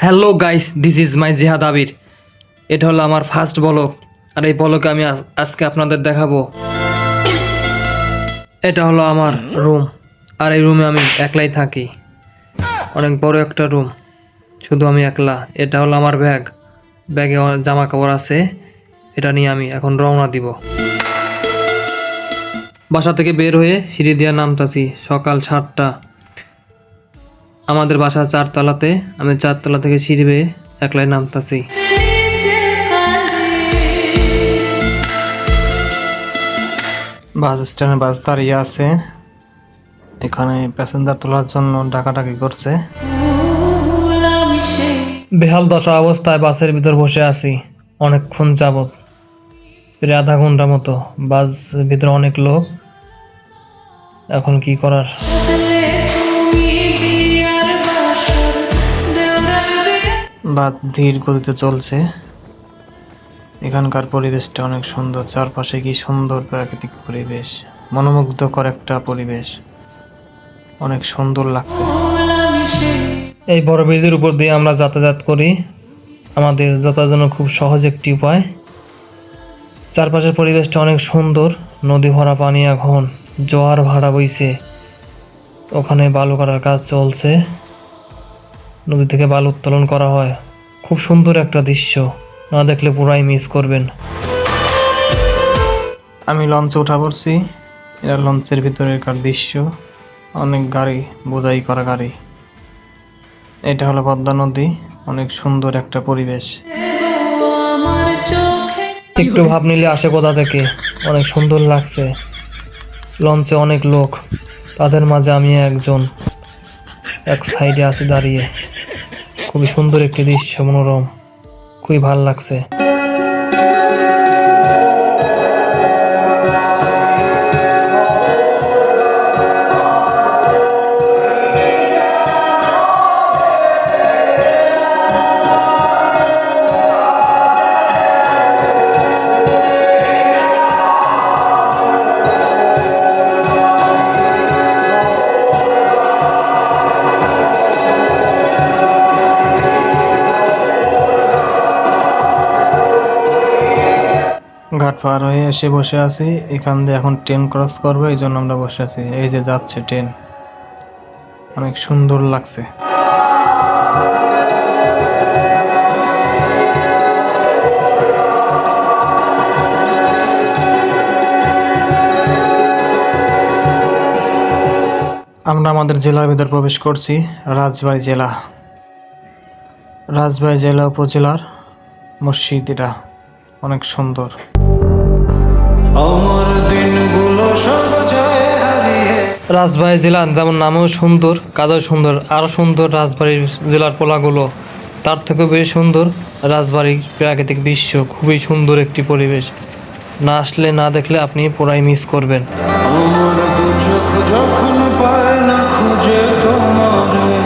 Hello guys this is my Jihad Abir এটা হলো আমার ফার্স্ট বলক আর এই বলকে আমি আজ- আজকে আপনাদের দেখাবো। এটা হলো আমার রুম আর এই রুমে আমি একলাই থাকি। অনেক বড় একটা রুম শুধু আমি একলা। এটা হলো আমার ব্যাগ ব্যাগে জামা কাপড় আছে। এটা নিয়ে আমি এখন রওনা দিব। বাসা থেকে বের হয়ে সিঁড়ি দিয়ে নামতাছি সকাল সাতটা। আমাদের বাসা চারতলাতে আমি চারতলা থেকে সিঁড়ি বেয়ে একলাই নামতাছি। বাস স্ট্যান্ডে বাস দাঁড়িয়ে আছে। এখানে প্যাসেঞ্জার তোলার জন্য ডাকাডাকি করছে। বেহাল দশা অবস্থায় বাসের ভিতর বসে আছি অনেকক্ষণ যাবত প্রায় আধা ঘণ্টা মতো বাস ভিতরে অনেক লোক। এখন কি করার? বাদ ধীর গতিতে চলছে। এখানকার পরিবেশটা অনেক সুন্দর, চারপাশে কি সুন্দর প্রাকৃতিক পরিবেশ, মনোমুগ্ধকর একটা পরিবেশ। অনেক সুন্দর লাগছে। এই বড় ব্রিজের উপর দিয়ে আমরা যাতায়াত করি। আমাদের যাতায়াতের জন্য খুব সহজ একটি উপায়। চারপাশের পরিবেশটা অনেক সুন্দর, নদী ভরা পানি এখন, জোয়ার ভাড়া বইছে। ওখানে বালু করার কাজ চলছে। নদী থেকে বালু উত্তোলন করা হয়। খুব সুন্দর একটা দৃশ্য। না দেখলে পুরাই মিস করবেন। আমি লঞ্চে উঠা পড়ছি। এটা লঞ্চের ভিতরেকার দৃশ্য। অনেক গাড়ি, বোঝাই করা গাড়ি। এটা হলো পদ্মা নদী। অনেক সুন্দর একটা পরিবেশ। একটু ভাব নিলে আসে কোথা থেকে। অনেক সুন্দর লাগছে। লঞ্চে অনেক লোক। তাদের মাঝে আমি একজন। এক সাইডে আছে দাঁড়িয়ে। খুবই সুন্দর একটি দৃশ্য মনোরম। খুবই ভালো লাগছে। ঘাট পার হয়ে এসে বসে আছি। এখান দিয়ে এখন ট্রেন ক্রস করব, এই জন্য আমরা বসে আছি। এই যে যাচ্ছে ট্রেন অনেক সুন্দর লাগছে। আমরা আমাদের জেলার ভিতর প্রবেশ করছি, রাজবাড়ি জেলা। রাজবাড়ি জেলা উপজেলার মসজিদ এটা। অনেক সুন্দর। আমার দিনগুলো সব যায় হারিয়ে। রাজবাড়ী জেলা যেমন নামও সুন্দর কাজও সুন্দর আরও সুন্দর রাজবাড়ি জেলার পোলাগুলো। তার থেকেও বেশি সুন্দর রাজবাড়ির প্রাকৃতিক দৃশ্য খুবই সুন্দর একটি পরিবেশ। না আসলে না দেখলে আপনি পুরাই মিস করবেন। আমার দু চোখ যখন পায় না খুঁজে তোমার।